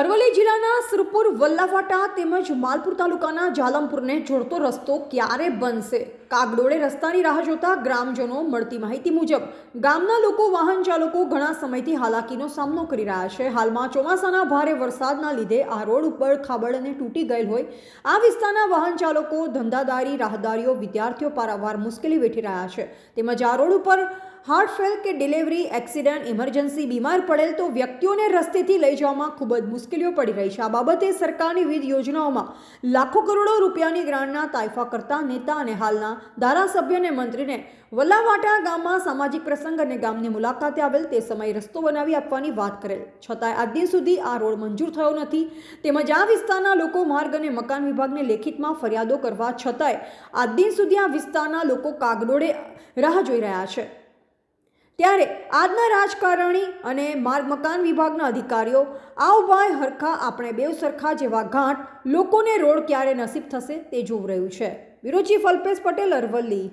અરવલ્લી જિલ્લાના સુરપુર, વલ્લાવાટા તેમજ માલપુર તાલુકાના જાલમપુરને જોડતો રસ્તો ક્યારે બનશે? કાગડોળે રસ્તાની રાહ જોતા ગ્રામજનો મળતી માહિતી મુજબ, ગામના લોકો વાહન ચાલકો ઘણા સમયથી હાલાકીનો સામનો કરી રહ્યા છે. હાલમાં ચોમાસાના ભારે વરસાદના લીધે આ રોડ ઉપર ખાબડ અને તૂટી ગયેલ હોય. આ વિસ્તારના વાહન ચાલકો, ધંધાદારી, રાહદારીઓ વિદ્યાર્થીઓ પારાવાર મુશ્કેલી વેઠી રહ્યા છે. તેમજ આ રોડ ઉપર હાર્ટ ફેલ કે ડિલિવરી, એક્સિડન્ટ, ઇમરજન્સી, બીમાર પડેલ તો વ્યક્તિઓને રસ્તેથી લઈ જવામાં ખૂબ જ મુશ્કેલીઓ પડી રહી છે. આ બાબતે સરકારની વિવિધ યોજનાઓમાં લાખો કરોડો રૂપિયાની ગ્રાન્ટના તાઇફા કરતા નેતા અને હાલના ધારાસભ્ય અને મંત્રીને વલ્લાવાટા ગામમાં સામાજિક પ્રસંગ અને ગામની મુલાકાતે આવેલ તે સમયે રસ્તો બનાવી આપવાની વાત કરેલ. છતાંય આજ દિન સુધી આ રોડ મંજૂર થયો નથી. તેમજ આ વિસ્તારના લોકો માર્ગ અને મકાન વિભાગને લેખિતમાં ફરિયાદો કરવા છતાંય આજ દિન સુધી આ વિસ્તારના લોકો કાગડોળે રાહ જોઈ રહ્યા છે. ત્યારે આજના રાજકારણી અને માર્ગ મકાન વિભાગના અધિકારીઓ, આવ હરખા આપણે બેવ સરખા જેવા ઘાટ લોકોને રોડ ક્યારે નસીબ થશે તે જોવું રહ્યું છે. વિરોચી ફલ્પેશ પટેલ અરવલ્લી.